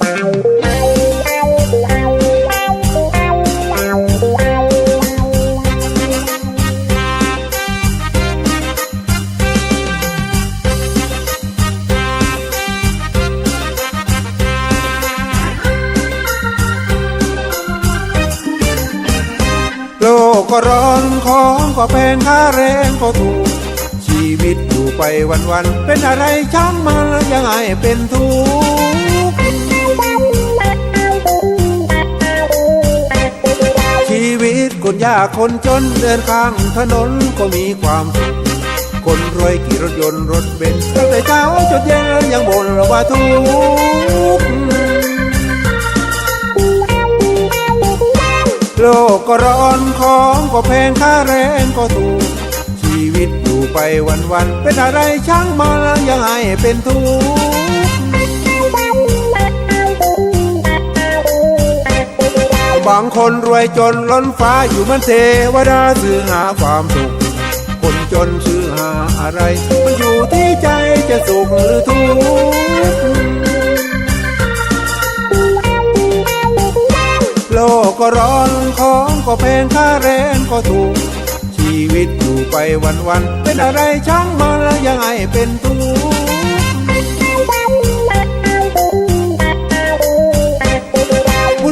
โลกก็ร้อนของก็แพงค่าแรงก็ถูก ชีวิตอยู่ไปวันๆเป็นอะไรช่างมันยังไงเป็นทุกข์ คนยากคนจนเดินข้างถนนก็มีความสุขคนรวยขี่รถยนต์รถเบนซ์ตั้งแต่เช้าจนเย็นยังบ่นว่าทุกข์โลกก็ร้อนของก็แพงค่าแรงก็ถูก ชีวิตอยู่ไปวันๆเป็นอะไรช่างมันยังไงเป็นทุกข์ บางคนรวยจนล้นฟ้าอยู่มันเทวดาซื้อหาความสุข คนจนซื้อหาอะไร มันอยู่ที่ใจจะสุขหรือทุกข์โลกก็ร้อนของก็แพงค่าแรงก็ถูก ชีวิตอยู่ไปวันๆเป็นอะไรช่างมันแล้วยังไงเป็นทุกข์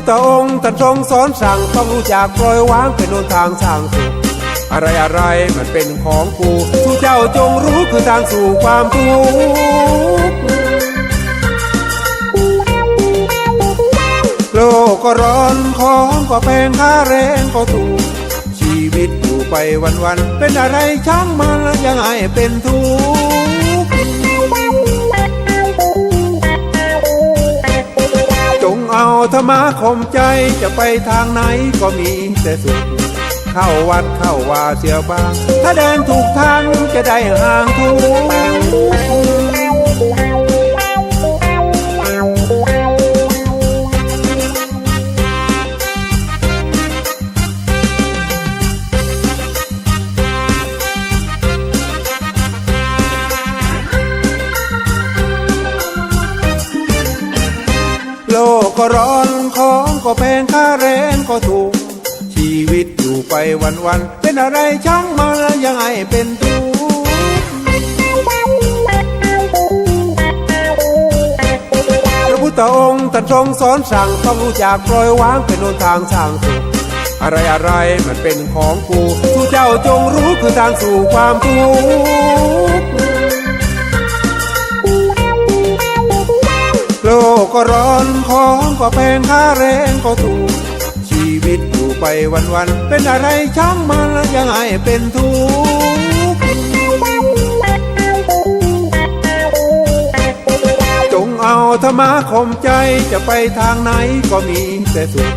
พุทธองค์ตรัสทรงสอนสั่งต้องรู้จักปล่อยวางเป็นหนทางสร้างสุขอะไรอะไรมันเป็นของกูทุกเจ้าจงรู้คือทางสู่ความทุกข์โลกก็ร้อนของก็แพงค่าแรงก็ถูก ชีวิตอยู่ไปวันๆเป็นอะไรช่างมันยังไงเป็นทุกข์ เอาธรรมะข่มใจจะไปทางไหนก็มีแต่สุข เข้าวัดเข้าว่าเสียบ้าง ถ้าเดินถูกทางจะได้ห่างทุกข์ ก็ร้อนของก็แพงค่าแรงก็ถูก ชีวิตอยู่ไปวันๆเป็นอะไรช่างมันแล้วยังไงเป็นทุกข์พระพุทธองค์ตรัสทรงสอนสั่งต้องรู้จักปล่อยวางเป็นหนทางสร้างสุขอะไรอะไรมันเป็นของกูทุกเจ้าจงรู้คือทางสู่ความทุกข์ ก็ร้อนของก็แพงค่าแรงก็ถูก ชีวิตอยู่ไปวันๆเป็นอะไรช่างมันยังไงเป็นทุกข์จงเอาธรรมะข่มใจจะไปทางไหนก็มีแต่สุข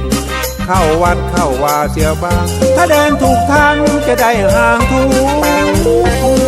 เข้าวัดเข้าวาเสียบ้าง ถ้าเดินถูกทางจะได้ห่างทุกข์